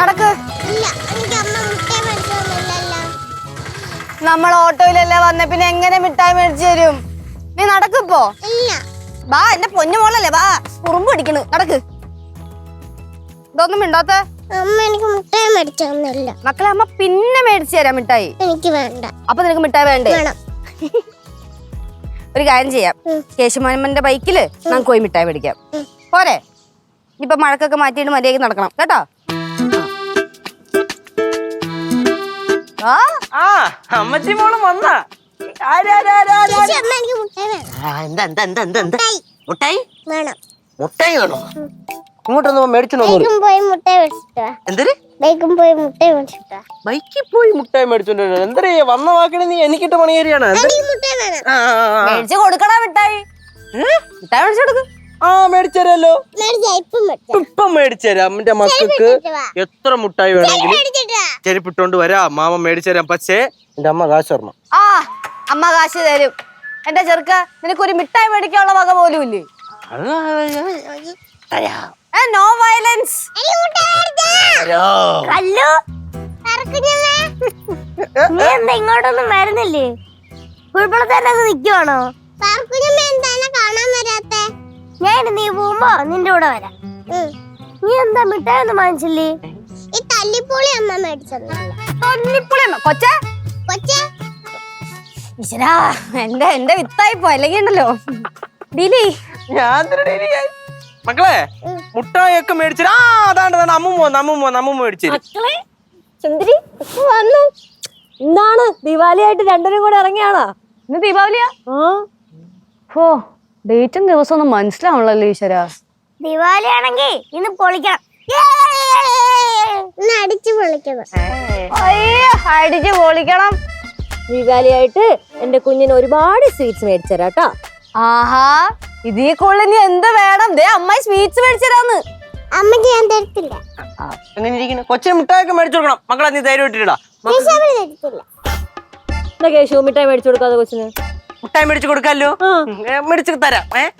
നടക്ക്. നമ്മൾ ഓട്ടോയിലല്ലേ വന്ന പിന്നെ എങ്ങനെ മിഠായി മേടിച്ചു തരും? നീ നടക്കിപ്പോ വാ എന്റെ പൊന്നു മോളല്ലേ വാ. കുറുമ്പ് പിടിക്കണു നടക്ക്. ഇതൊന്നും മിണ്ടാത്ത? അമ്മ എനിക്ക് മുട്ട മേടിച്ചു തന്നില്ല മക്കളെ അമ്മ പിന്നെ മേടിച്ചു തരാം മിഠായി. എനിക്ക് വേണ്ട. അപ്പൊ നിനക്ക് മിഠായി വേണ്ടേ? വേണം. ഒരു കാര്യം ചെയ്യാം. കേശുമാനമ്മന്റെ ബൈക്കിൽ നമുക്ക് പോയി മിഠായി മേടിക്കാം. പോരെ? ഇപ്പൊ മഴക്കൊക്കെ മാറ്റിയിട്ട് മര്യാദയ്ക്ക് നടക്കണം. കേട്ടോ? ആ? ആ അമ്മച്ചി മോളും വന്നാ. ചേച്ചി, അമ്മ എനിക്ക് മുട്ട വേണം. എന്താ എന്താ എന്താ എന്താ എന്താ? മുട്ടായി. വേണം. മുട്ടായി വേണോ? ഇങ്ങോട്ടൊന്ന് മേടിച്ചു ബൈക്കിൽ പോയി മുട്ടായി മേടിച്ചോണ്ട് എന്തരേ വന്ന വാക്കിന് നീ എനിക്കിട്ട് പണിയേരിയാണ്. കൊടുക്കടാ മിഠായി. മിഠായി മേടിച്ചു കൊടുക്ക്. ആ മേടിച്ചരാലോ മേടിച്ചാ ഇപ്പം മേടിച്ചാ ഇപ്പം മേടിച്ചരാം എന്റെ മക്കൾക്ക് എത്ര മുട്ടായി വേണമെങ്കിലും. ചെരുപ്പിട്ടോണ്ട് വരാം. മാമ മേടിച്ചരാം പക്ഷേ എന്റെ അമ്മ കാശ് തരണം. ആ അമ്മ കാശ് തരും. എന്റെ ചെറുക്ക നിനക്ക് ഒരു മിഠായി മേടിക്കാനുള്ള വക പോലും ഇല്ലേ? നോ വയലൻസ് മേടിച്ചാ. നീ എന്താ ഇങ്ങോട്ടൊന്നും വരുന്നില്ലേ? കുഴപ്പത്തന്നെ നിക്കുവാണോ? ഞാൻ നീ പോകുമ്പോ നിന്റെ കൂടെ വരാം. നീ എന്താ മിഠായി ഒന്നും വാങ്ങിച്ചില്ലേ? തല്ലിപ്പൊളി അമ്മ മേടിച്ചല്ല തൊല്ലിപ്പുളി കൊച്ചേ? കൊച്ചേ? ഈശ്വരാ എന്റെ എന്റെ വിത്തായി പോ അല്ലെങ്കിൽ ഉണ്ടല്ലോ. ഡിലി ഞാൻ മക്കളെ മുട്ടായൊക്കെ മേടിച്ചാ ആ അതാണ്ട് അതാണ് അമ്മുമ്മ വന്നു അമ്മുമ്മ വന്നു അമ്മുമ്മ മേടിച്ചു മക്കളെ ചന്ദ്രി വന്നു. എന്താണ്? ദിവാലിയായിട്ട് രണ്ടുപേരും കൂടെ ഇറങ്ങിയാണോ? ഇന്ന് ദീപാവലിയാ? ഓ ഡേറ്റും ദിവസം ഒന്നും മനസ്സിലാവണല്ലോ ഈശ്വര. ദിവാലി ആണെങ്കിൽ ഇന്ന് പൊളിക്കണം. അടിച്ചു പൊളിക്കണം. അയ്യോ അടിച്ച് പൊളിക്കണം. എന്റെ കുഞ്ഞിന് ഒരുപാട് സ്വീറ്റ്സ് മേടിച്ചരാട്ടോ ആഹാ ഇതീ കൊള്ളി എന്ത് വേണം? ദേ അമ്മായി സ്വീറ്റ്സ് മേടിച്ചരാന്ന് അമ്മയ്ക്ക് ഞാൻ തരത്തില്ല. എങ്ങനെ ഇരിക്കുന്നു? കൊച്ചിന് മുട്ടായൊക്കെ മേടിച്ചു കൊടുക്കണം. മക്കളെ നീ ധൈര്യം ഇട്ടിട്ടില്ല കേശു മിഠായി മേടിച്ചു കൊടുക്കാതെ കൊച്ചിന്? മുട്ടായി മേടിച്ചു കൊടുക്കാല്ലോ. മേടിച്ചു തരാം ഏഹ്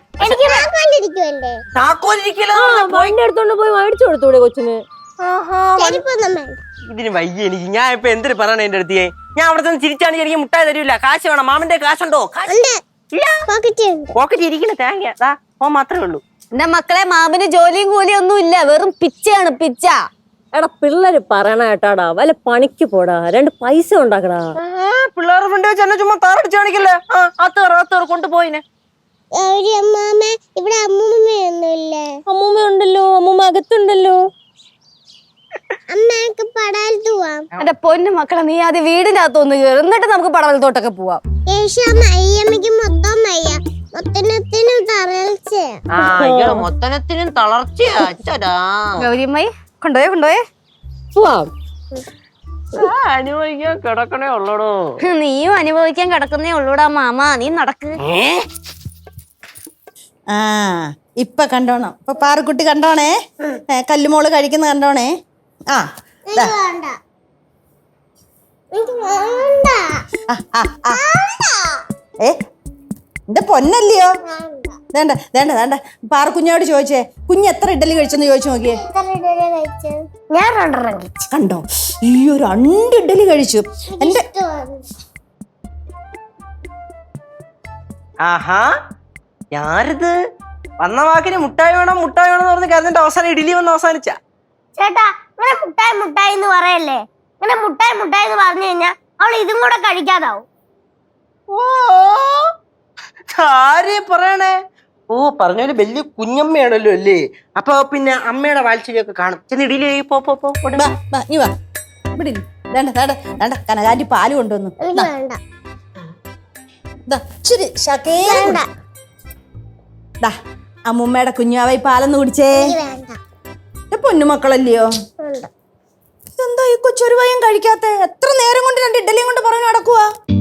താക്കോലിരിക്കലോ പോയി മേടിച്ചു കൊടുത്തൂടെ കൊച്ചിന്? ഇതിന് വയ്യ എനിക്ക്. ഞാൻ ഇപ്പൊ എന്തിനു പറയണ എന്റെ അടുത്തേ? ഞാൻ അവിടെ നിന്ന് ചിരിച്ചാണ് എനിക്ക് മുട്ടായി തരൂല. കാശ് വേണം. മാമന്റെ കാശുണ്ടോ? കാശ് ഉണ്ട്. പോക്കറ്റ് ഇരിക്കണ. തേങ്ങ ഓ മാത്രമേ ഉള്ളൂ. എന്റെ മക്കളെ മാമന് ജോലിയും കൂലിയും ഒന്നും ഇല്ല. വെറും പിച്ചയാണ് പിച്ച. എടാ പിള്ളേര് പറയണ കേട്ടാടാ. വല്ല പണിക്ക് പോടാ. രണ്ട് പൈസ ഉണ്ടാക്കടാ. പിള്ളേർ ഫ്രണ്ട് വെച്ച് എന്നെ ചുമ്മാ താറടിച്ച് കാണിക്കല്ലേ? ആ അത്തേറ് അത്തേറ് കൊണ്ടുപോയിനെ ഇവിടെ അമ്മൂമ്മയൊന്നുമില്ലേ? അമ്മൂമ്മ ഉണ്ടല്ലോ അമ്മൂമ്മ അകത്തുണ്ടല്ലോ. അമ്മയ്ക്ക് പടാലത്ത് പോവാം. എന്റെ പൊന്നു മക്കളെ നീ ആദ്യം വീടിന്റെ അകത്തൊന്ന് കയറി എന്നിട്ട് നമുക്ക് പടവലത്തോട്ടൊക്കെ പോവാം. യേശമ്മ അയ്യമ്മക്ക് മൊത്തം വയ്യ. മൊത്തനത്തിനും ആ അയ്യോ മൊത്തനത്തിനും തളർച്ചയാ. അച്ഛടാ ഗൗരിയമ്മായി കൊണ്ടുപോയേ കൊണ്ടുപോയേ. പോവാം. അനുഭവിക്കാൻ കിടക്കണേ ഉള്ളടോ. നീയും അനുഭവിക്കാൻ കിടക്കുന്നേ ഉള്ളൂടാ മാമ. നീ നടക്ക്. ആ ഇപ്പൊ കണ്ടോണം. ഇപ്പൊ പാറക്കുട്ടി കണ്ടോണേ? കല്ലുമോൾ കഴിക്കുന്ന കണ്ടോണേ? ആ. ഏ? എന്റെ പൊന്നല്ലയോ? വേണ്ട. വേണ്ട വേണ്ട പാറക്കുഞ്ഞോട് ചോദിച്ചേ കുഞ്ഞ് എത്ര ഇഡലി കഴിച്ചെന്ന് ചോദിച്ചു നോക്കിയേ. ഞാൻ രണ്ടെണ്ണം കഴിച്ചു. കണ്ടോ? ഈ ഒരു രണ്ട് ഇഡലി കഴിച്ചു. എന്റെ ആഹാ ഞാരിത് വന്ന വാക്കിന് മുട്ടായി വേണം മുട്ടായി വേണം എന്ന് പറഞ്ഞ് കരുതിന്റെ അവസാനം ഇഡലി വന്ന് അവസാനിച്ചാ. ചേട്ടാ ഇങ്ങനെ മുട്ടായി മുട്ടായി എന്ന് പറയല്ലേ? ഇങ്ങനെ മുട്ടായി മുട്ടായി എന്ന് പറഞ്ഞു കഴിഞ്ഞാൽ അവൾ ഇതും കൂടെ കഴിക്കാതാവും. ഓ ആരെ പറയണേ? ഓ പറഞ്ഞ വലിയ കുഞ്ഞമ്മയാണല്ലോ അല്ലേ? അപ്പൊ പിന്നെ അമ്മയുടെ വാഴ്ചയൊക്കെ കാണും. ചെന്ന് ഇടിയിലേ പോ പോ പോ വാ, വാ, നീ വാ. ഇവിടെ ഇരി. വേണ്ട വേണ്ട വേണ്ട. കനകാന്റി പാൽ കൊണ്ടുവന്നു. എനിക്ക് വേണ്ട. ദാ, ഇച്ചിരി ശകേല ദാ അമ്മുമ്മയുടെ കുഞ്ഞാവൈ പാലൊന്ന് കുടിച്ചേ. എനിക്ക് വേണ്ട. പൊന്നുമക്കളല്ലയോ? കൊച്ചൊരു ഭയം കഴിക്കാത്ത എത്ര നേരം കൊണ്ട് രണ്ട് ഇഡലിയും കൊണ്ട് പറഞ്ഞു നടക്കുക